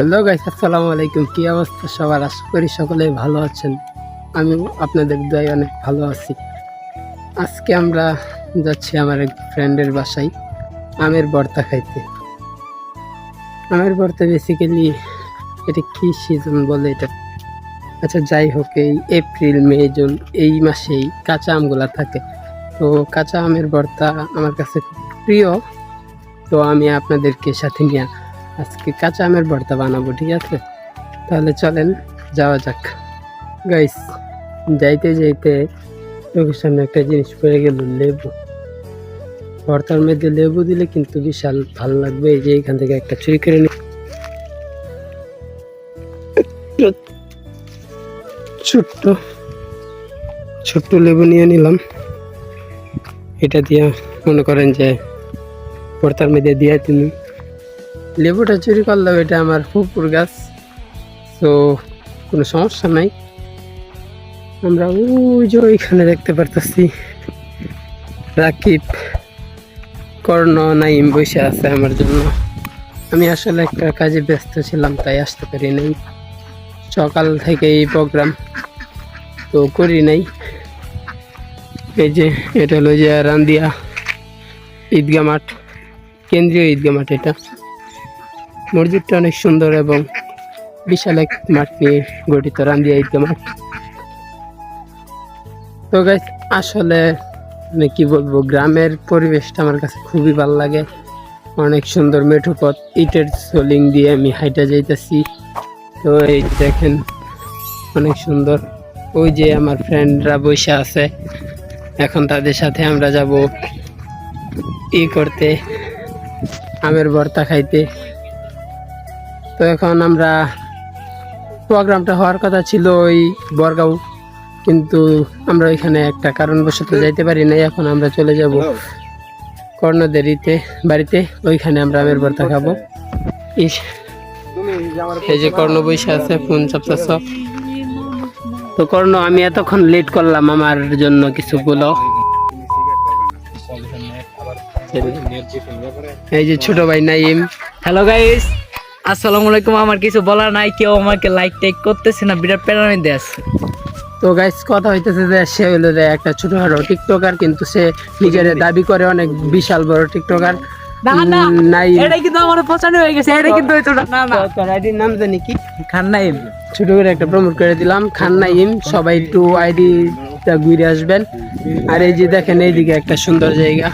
Hello guys আসসালামু আলাইকুম। কি অবস্থা সবার? আশা করি সকলেই ভালো আছেন। আমি আপনাদের দয় অনেক ভালো আছি। আজকে আমরা যাচ্ছি আমার এক ফ্রেন্ডের বাসায়, আমের ভর্তা খাইতে। আমের ভর্তা বেসিক্যালি এটা কি সিজন বলে এটা? আচ্ছা যাই হোক, এই এপ্রিল মে জুন এই মাসেই কাঁচা আমগুলা থাকে। তো কাঁচা আমের ভর্তা আমার কাছে প্রিয়। তো আমি আপনাদেরকে সাথে নিয়ে আজকে কাঁচা আমের ভর্তা বানাবো, ঠিক আছে? তাহলে চলেন, যাওয়া যাক। গাইস যাইতে যাইতে চোখের সামনে একটা জিনিস পড়ে গেল, লেবু। ভর্তার মধ্যে লেবু দিলে কিন্তু বিশাল ভালো লাগবে, এই যে এখান থেকে একটা চুরি করে ছোট্ট ছোট্ট লেবু নিয়ে নিলাম। এটা দিয়ে মনে করেন যে ভর্তার মধ্যে দিয়ে তুমি লেবুটা চুরি করলাম এটা আমার ফুপুর গাছ, তো কোনো সমস্যা নাই। আমরা ওই যে ওইখানে দেখতে পারতেছি, রাকিব, কর্ণ, নাইম বসে আছে আমার জন্য। আমি আসলে একটা কাজে ব্যস্ত ছিলাম, তাই আসতে পারি নাই। সকাল থেকে এই প্রোগ্রাম তো করি নাই। এই যে এটা হলো যে রান্দিয়া ঈদগা মাঠ, কেন্দ্রীয় ঈদগা মাঠ এটা। মসজিদটা অনেক সুন্দর এবং বিশাল এক মাঠ নিয়ে গঠিত রান্দিয়া ঈদগা মাঠ। তো গাইস আসলে মানে কি বলব, গ্রামের পরিবেশটা আমার কাছে খুবই ভালো লাগে। অনেক সুন্দর মেঠো পথ, ইটের সোলিং দিয়ে আমি হাইটা যাইতেছি। তো এই দেখেন, অনেক সুন্দর। ওই যে আমার ফ্রেন্ডরা বসে আছে। এখন তাদের সাথে আমরা যাব ই করতে, আমের ভর্তা খাইতে। তো এখন আমরা প্রোগ্রামটা হওয়ার কথা ছিল ওই বরগাঁও। কিন্তু আমরা ওইখানে একটা কারণবশত যাইতে পারি নাই, এখন আমরা চলে যাব কর্ণদেরিতে, বাড়িতে। ওইখানে আমরা আমের ভর্তা খাব। ইস, এই যে কর্ণ বৈশা আছে, ফোন চাপতেছ। তো কর্ণ, আমি এতক্ষণ লেট করলাম আমার জন্য কিছুগুলো এই যে ছোট ভাই নাইম। হ্যালো গাইস আসসালামু আলাইকুম আমার কিছু বলার নাই কেউ আমাকে লাইক টেক করতেছে না বিরাট প্যারানি দেশ তো গাইস কথা হইতেছে যে সে হলো যে একটা ছোটখাটো টিকটকার কিন্তু সে নিজের দাবি করে অনেক বিশাল বড় টিকটকার নাই। এটা কিন্তু আমার পছন্দ হয়ে গেছে এটা কিন্তু হইতো না না না। আইডির নাম জানি কি? খান ছোট করে একটা প্রমোট করে দিলাম খান নাইম সবাই একটু আইডিটা ঘুরে আসবেন। আর এই যে দেখেন এইদিকে একটা সুন্দর জায়গা।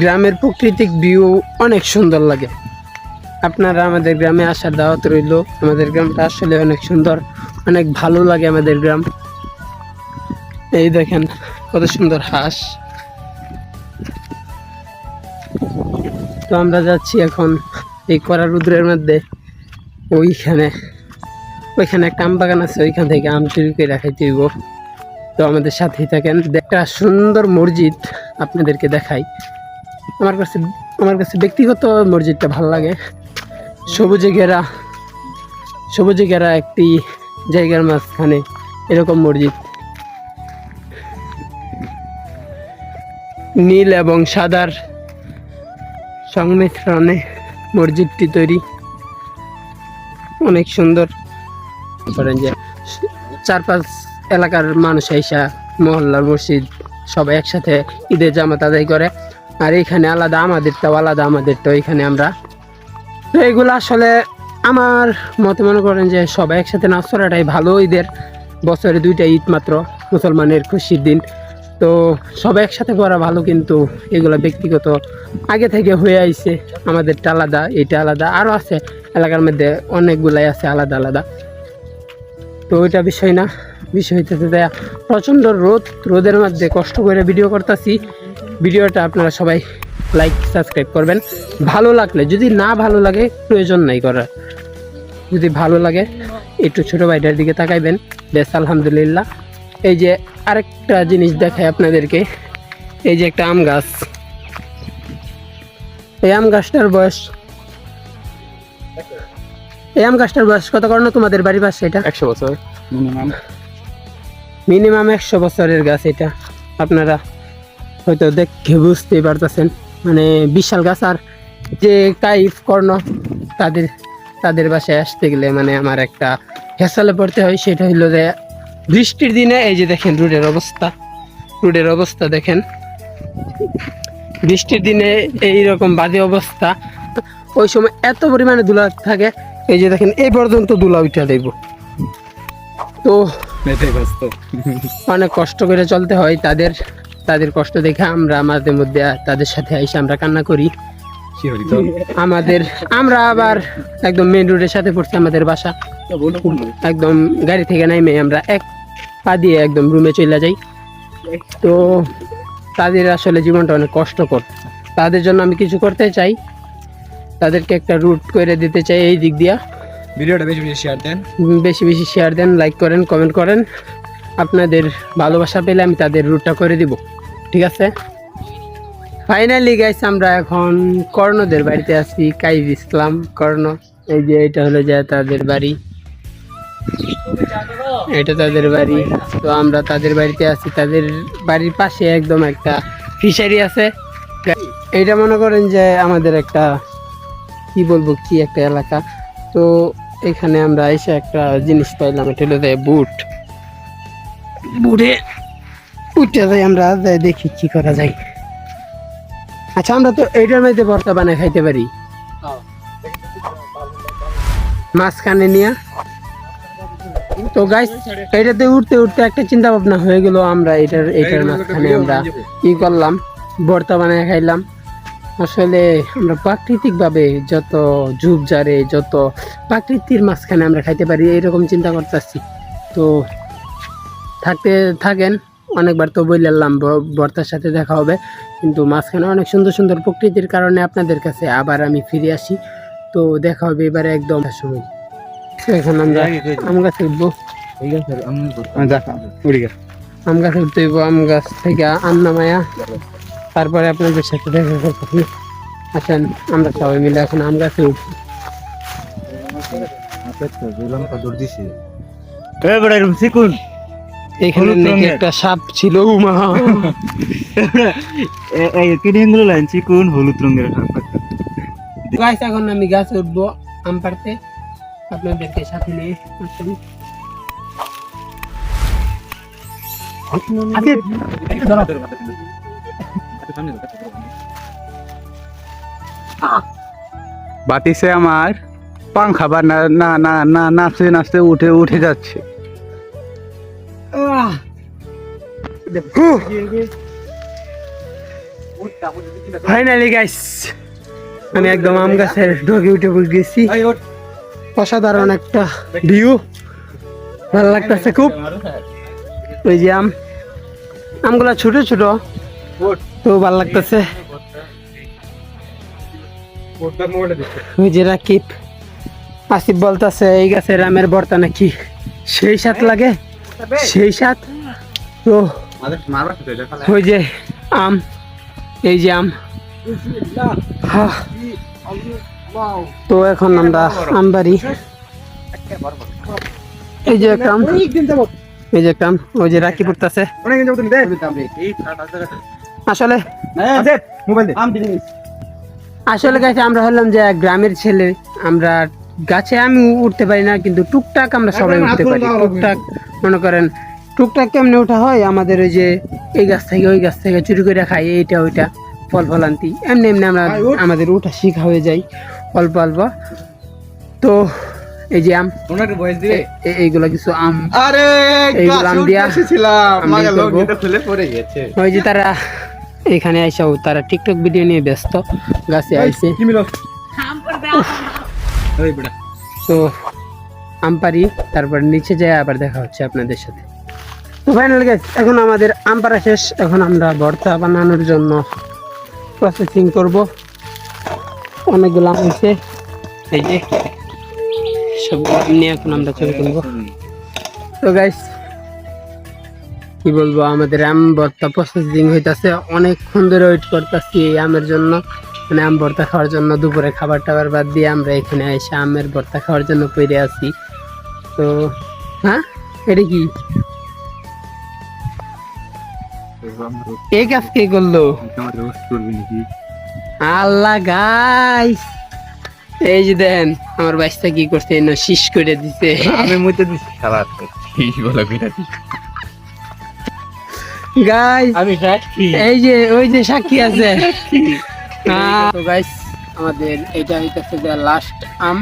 গ্রামের প্রাকৃতিক ভিউ অনেক সুন্দর লাগে। আপনারা আমাদের গ্রামে আসার দাওয়াত রইল। আমাদের গ্রামটা আসলে অনেক সুন্দর, অনেক ভালো লাগে আমাদের গ্রাম। এই দেখেন, কত সুন্দর হাঁস। তো আমরা যাচ্ছি এখন এই কড়া রুদ্রের মধ্যে। ওইখানে ওইখানে একটা আম বাগান আছে, ওইখান থেকে আম চুরি করে রাখাইতে হইব। তো আমাদের সাথেই থাকেন। একটা সুন্দর মসজিদ আপনাদেরকে দেখাই। আমার কাছে আমার কাছে ব্যক্তিগত মসজিদটা ভালো লাগে। সবুজে ঘেরা সবুজে ঘেরা একটি জায়গার মাঝখানে এরকম মসজিদ। নীল এবং সাদার সংমিশ্রণে মসজিদটি তৈরি। অনেক সুন্দর। করেন যে চার পাঁচ এলাকার মানুষ এসা মহল্লার মসজিদ সবাই একসাথে ঈদের জামাত আদায় করে। আর এখানে আলাদা আমাদেরটাও আলাদা আমাদেরটাও এখানে আমরা। তো এগুলো আসলে আমার মতে মনে করেন যে সবাই একসাথে নাচ করাটাই ভালো ঈদের। বছরে দুইটা ঈদ মাত্র, মুসলমানের খুশির দিন। তো সবাই একসাথে করা ভালো, কিন্তু এগুলো ব্যক্তিগত আগে থেকে হয়ে আইছে। আমাদেরটা আলাদা এটা আলাদা আরও আছে। এলাকার মধ্যে অনেকগুলাই আছে আলাদা আলাদা। তো ওইটা বিষয় না। বিষয় হইতেছে প্রচণ্ড রোদ, রোদের মধ্যে কষ্ট করে ভিডিও করতেছি। ভিডিওটা আপনারা সবাই লাইক সাবস্ক্রাইব করবেন। ভালো লাগলে যদি না ভালো লাগে প্রয়োজন নাই করার। যদি ভালো লাগে একটু ছোটো ভাইটার দিকে তাকাইবেন। বেশ আলহামদুলিল্লাহ। এই যে আরেকটা জিনিস দেখায় আপনাদেরকে। এই যে একটা আম গাছ। এই আম গাছটার বয়স? এই আম গাছটার বয়স কত কারণ তোমাদের বাড়ির পাশে এটা? একশো বছর। মিনিমাম মিনিমাম একশো বছরের গাছ এটা। আপনারা হয়তো দেখে বুঝতেই পারতেছেন। মানে বিশাল গাছ আর যে কাইফ কর্ণ তাদের তাদের বাসায় আসতে গেলে মানে আমার একটা হেসালে পড়তে হয়। সেটা হইল যে বৃষ্টির দিনে এই যে দেখেন রোডের অবস্থা রোডের অবস্থা দেখেন। বৃষ্টির দিনে এই রকম বাজে অবস্থা। ওই সময় এত পরিমাণে ধুলা থাকে এই যে দেখেন এই পর্যন্ত ধুলা উঠা দেব। তো অনেক কষ্ট করে চলতে হয় তাদের। তাদের কষ্ট দেখে আমরা আমাদের মধ্যে তাদের সাথে এসে আমরা কান্না করি। আমাদের আমরা আবার একদম মেন রোডের সাথে পড়ছি আমাদের বাসা। একদম গাড়ি থেকে নাইমে আমরা এক পা দিয়ে একদম রুমে চলে যাই। তো তাদের আসলে জীবনটা অনেক কষ্টকর। তাদের জন্য আমি কিছু করতে চাই। তাদেরকে একটা রুট করে দিতে চাই এই দিক দিয়া। ভিডিওটা বেশি বেশি শেয়ার দেন। বেশি বেশি শেয়ার দেন লাইক করেন কমেন্ট করেন। আপনাদের ভালোবাসা পেলে আমি তাদের রুটটা করে দিব। ঠিক আছে? ফাইনালি গাইস আমরা এখন কর্ণদের বাড়িতে আছি, কাইব ইসলাম কর্ণ। এই যে এটা হলো যে তাদের বাড়ি। এটা তাদের বাড়ি। তো আমরা তাদের বাড়িতে আছি। তাদের বাড়ির পাশে একদম একটা ফিশারি আছে। এইটা মনে করেন যে আমাদের একটা, কি বলব, কি একটা এলাকা। তো এখানে আমরা এসে একটা জিনিস পাইলাম, এটা হলো যে বুট। বুটে উঠতে যাই আমরা দেখি কি করা যায়। আচ্ছা আমরা তো এইটার মধ্যে ভর্তা বানায় খাইতে পারি। মাঝখানে নিয়ে। তো গাইস এটাতে উঠতে উঠতে একটা চিন্তা ভাবনা হয়ে গেল আমরা এটার এটার মাঝখানে আমরা কি করলাম? ভর্তা বানায় খাইলাম। আসলে আমরা প্রাকৃতিকভাবে যত ঝুপ জারে যত প্রাকৃতির মাঝখানে আমরা খাইতে পারি, এইরকম চিন্তা করতেছি তো থাকতে, থাকেন। অনেকবার তো বই বললাম বর্তার সাথে দেখা হবে। কিন্তু মাঝখানে অনেক সুন্দর সুন্দর প্রকৃতির কারণে আপনাদের কাছে আবার আমি ফিরে আসি। তো দেখা হবে এবারে একদম। সময় এখন আমরা আম গাছে উঠবো। আম গাছে। উঠতে আম গাছ থেকে আম নামায়া। তারপরে আপনাদের সাথে দেখা করতেছি আসেন আমরা সবাই মিলে এখন আম গাছে উঠবো। এখানে নাকি। একটা সাপ ছিল উমা। চিকুন হলুদ রঙের গাছ এখন আমি গাছে উঠবো আম পাড়তে। আপনাদেরকে সাথে নিয়ে আসুন বাতিসে আমার পাংখা বা না না না না নাচতে নাচতে উঠে উঠে যাচ্ছে। ফাইনালি গাইস আমি একদম আম গাছের ঢোকে উঠে গেছি। অসাধারণ একটা ভিউ ভালো লাগতেছে খুব। ওই যে আম। আমগুলা ছোট ছোট। তো ভালো লাগতেছে। ওই যে রাকিব। আসিফ বলতেছে, এই গাছের আমের বর্তা নাকি সেই সাথ লাগে? সেই সাথ তো ওই যে আম, এই যে আম। তো এখন আমরা আম বাড়ি এই যে এই যে ওই যে রাখি আসলে আসলে গাছে আমরা হলাম যে গ্রামের ছেলে। আমরা গাছে আমি উঠতে পারি না, কিন্তু টুকটাক আমরা সবাই উঠতে পারি। টুকটাক, মনে করেন টুকটাক কেমনে ওঠা হয়? আমাদের ওই যে এই গাছ থেকে ওই গাছ থেকে চুরি করে খাই এইটা ওইটা ফল ফলান্তি। এমনি এমনি আমরা আমাদের উঠা শিখা হয়ে যায় অল্প অল্প। তো এই যে আম এইগুলো কিছু আম। আরে এইগুলো আম দিয়া। খুলে পড়ে গেছে। ওই যে তারা এখানে আইসাও তারা টিকটক ভিডিও নিয়ে ব্যস্ত গাছে আইসে। তো আম পারি তারপর নিচে যায় আবার দেখা হচ্ছে আপনাদের সাথে। তো ফাইনাল গাইস এখন আমাদের আম পাড়া শেষ। এখন আমরা ভর্তা বানানোর জন্য প্রসেসিং করব। অনেকগুলো আম হয়েছে। এই যে সব নিয়ে এখন আমরা ছবি তুলবো। তো গাইস কি বলব, আমাদের আম ভর্তা প্রসেসিং হইতাছে। অনেকক্ষণ ধরে ওয়েট করতেছি এই আমের জন্য। মানে আম ভর্তা খাওয়ার জন্য দুপুরে খাবার টাবার বাদ দিয়ে আমরা এখানে এসে আমের ভর্তা খাওয়ার জন্য পড়ে আছি। তো হ্যাঁ? এটা কি? এই কাজ কে করল? আল্লাহ গাইস এই যে দেন আমার বাইসটা কি করছে না শীষ করে দিছে। আমি মধ্যে দিছি খেলা এই বলা বিনা গাইস আমি সাক্ষী। এই যে ওই যে সাক্ষী আছে। তো গাইস আমাদের এটা হইতেছে যে লাস্ট আম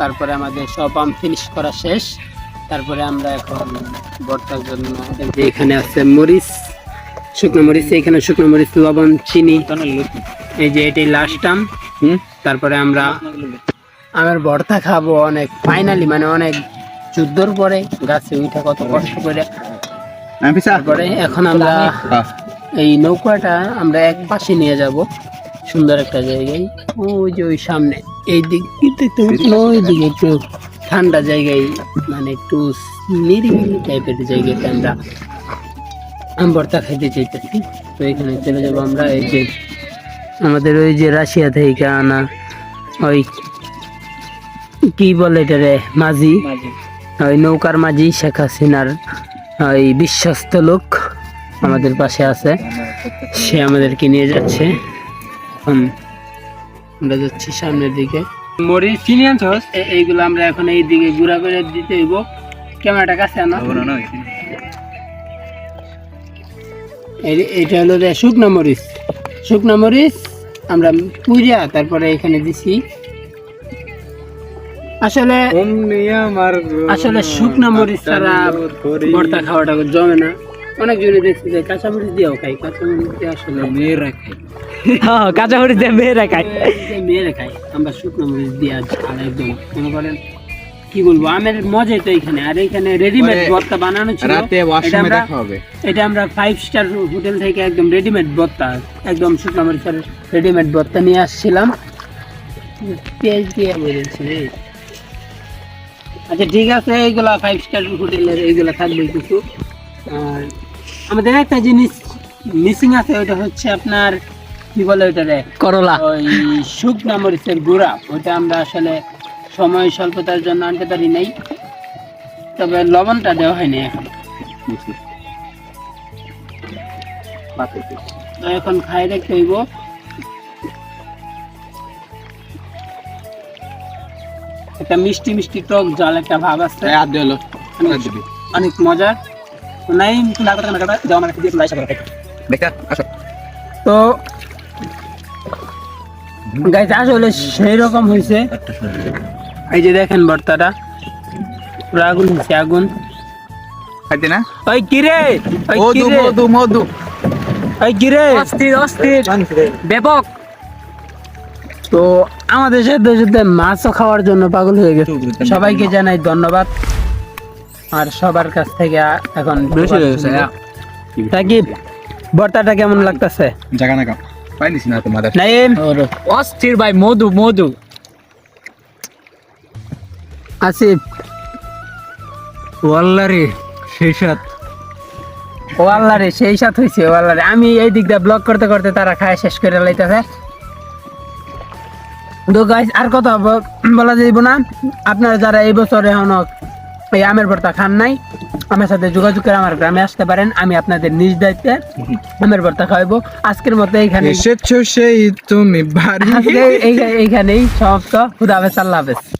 তারপরে আমাদের সব আম ফিনিশ করা শেষ। তারপরে আমরা এখন বর্তার জন্য যে এখানে আছে মরিচ শুকনো মরিচ এখানে শুকনো মরিচ লবণ চিনি। এই যে এটাই লাস্ট আম। তারপরে আমরা আমের ভর্তা খাব অনেক। ফাইনালি মানে অনেক যুদ্ধর পরে গাছে উঠা কত কষ্ট করে। তারপরে এখন আমরা এই নৌকাটা আমরা এক পাশে নিয়ে যাব। সুন্দর একটা জায়গায়। ওই যে ওই সামনে। এই দিক কিন্তু ওই দিকে একটু ঠান্ডা জায়গায় মানে একটু নিরিবিলি টাইপের জায়গাতে আমরা খাইতে চাইতেছি। তো এখানে চলে যাব আমরা এই যে আমাদের ওই যে রাশিয়া থেকে আনা ওই কি বলে এটা রে মাঝি। ওই নৌকার মাঝি শেখ হাসিনার ওই বিশ্বস্ত লোক আমাদের পাশে আছে। সে আমাদেরকে নিয়ে যাচ্ছে। এখন আমরা যাচ্ছি সামনের দিকে। মরিচ চিনি আনছস এ- এইগুলো আমরা এখন এই দিকে গুড়া করে দিতে হইব। ক্যামেরাটা কাছে আনা। এইটা হলো যে শুকনো মরিচ। শুকনো মরিচ আমরা পুইরা তারপরে এখানে দিছি। আসলে আসলে শুকনো মরিচ ছাড়া ভর্তা খাওয়াটা জমে না। অনেক জনে দেখছি যে কাঁচা মরিচ দিয়েও খাই কাঁচা মরিচ দিয়ে আসলে মেয়েরা খাই হ্যাঁ কাঁচা মরিচ দিয়ে মেয়েরা খায়। মেয়েরা খাই আমরা শুকনো মরিচ দিয়ে আর একদম। মনে করেন কি বলব আমের মজাই তো এখানে। আর এখানে রেডিমেড ভর্তা বানানো ছিল। রাতে ওয়াশরুমে দেখা হবে। এটা আমরা ফাইভ স্টার হোটেল থেকে একদম রেডিমেড ভর্তা একদম শুকনো মরিচের রেডিমেড ভর্তা নিয়ে আসছিলাম। পেঁয়াজ দিয়ে বলেছি। আচ্ছা ঠিক আছে এইগুলা ফাইভ স্টার হোটেলের এইগুলা থাকবে কিছু। আর আমাদের একটা জিনিস মিসিং আছে ওইটা হচ্ছে আপনার কি বলে ওইটা রে করলা। ওই শুকনা মরিচের গুঁড়া ওইটা আমরা আসলে সময় স্বল্পতার জন্য আনতে পারি নাই। তবে লবণটা দেওয়া হয়নি এখন। এখন খাই দেখতে হইব। একটা মিষ্টি মিষ্টি টক জল একটা ভাব আছে। আর দিলো অনেক মজার নাই তো গাইতে আসলে সেই রকম হয়েছে এই যে দেখেন ভর্তাটা। পুরো আগুন হয়েছে আগুন। খাইতে না? ওই কিরে ওই মধু কিরে মধু মধু। ওই কিরে অস্থির অস্থির। ব্যাপক। তো আমাদের সাথে সাথে মাছও খাওয়ার জন্য পাগল হয়ে গেছে। সবাইকে জানাই ধন্যবাদ। আর সবার কাছ থেকে এখন তাকিব ভর্তাটা কেমন লাগতেছে? জায়গা না কাম পাইনিস না তোমাদের। নাইম। অস্থির ভাই মধু মধু। আসিফ। ওয়াল্লারে সেই সাত। ও আল্লাহ রে সেই সাথ হয়েছে ও আল্লাহ রে আমি এই দিক দিয়ে ব্লগ করতে করতে তারা খায় শেষ করে লাইতেছে। তো গাইস আর কথা বলা যাইব না। আপনারা যারা এই বছর এখন এই আমের ভর্তা খান নাই আমার সাথে যোগাযোগ করে আমার গ্রামে আসতে পারেন। আমি আপনাদের নিজ দায়িত্বে আমের ভর্তা খাওয়াবো আজকের মতো এইখানে এসেছ সেই তুমি এইখানেই সমাপ্ত। খুদা হাফেজ আল্লাহ হাফেজ।